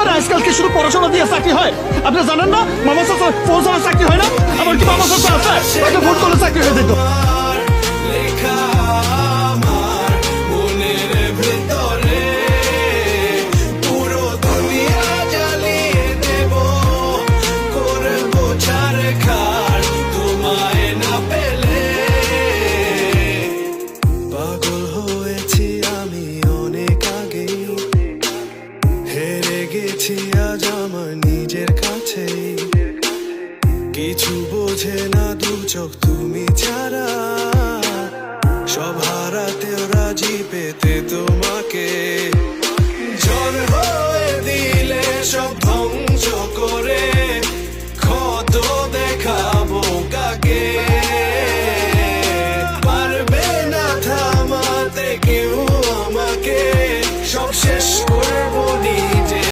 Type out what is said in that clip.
আরে আজকাল কি শুধু পড়াশোনা দিয়ে চাকরি হয়? আপনি জানেন না? মামা চাচা ফোন চাকরি হয় না? আমার কি মামা চাচা আছে? ফোন করলে চাকরি হয়ে যেত। গেছি আজ আমার নিজের কাছে। কিছু বোঝে না দু চোখ তুমি ছাড়া। সব হারাতেও রাজি পেতে তোমাকে। ঝড় দিলে সব ধ্বংস করে। ক্ষত দেখাবো কাকে? পারবে না থামাতে কেউ আমাকে। সব শেষ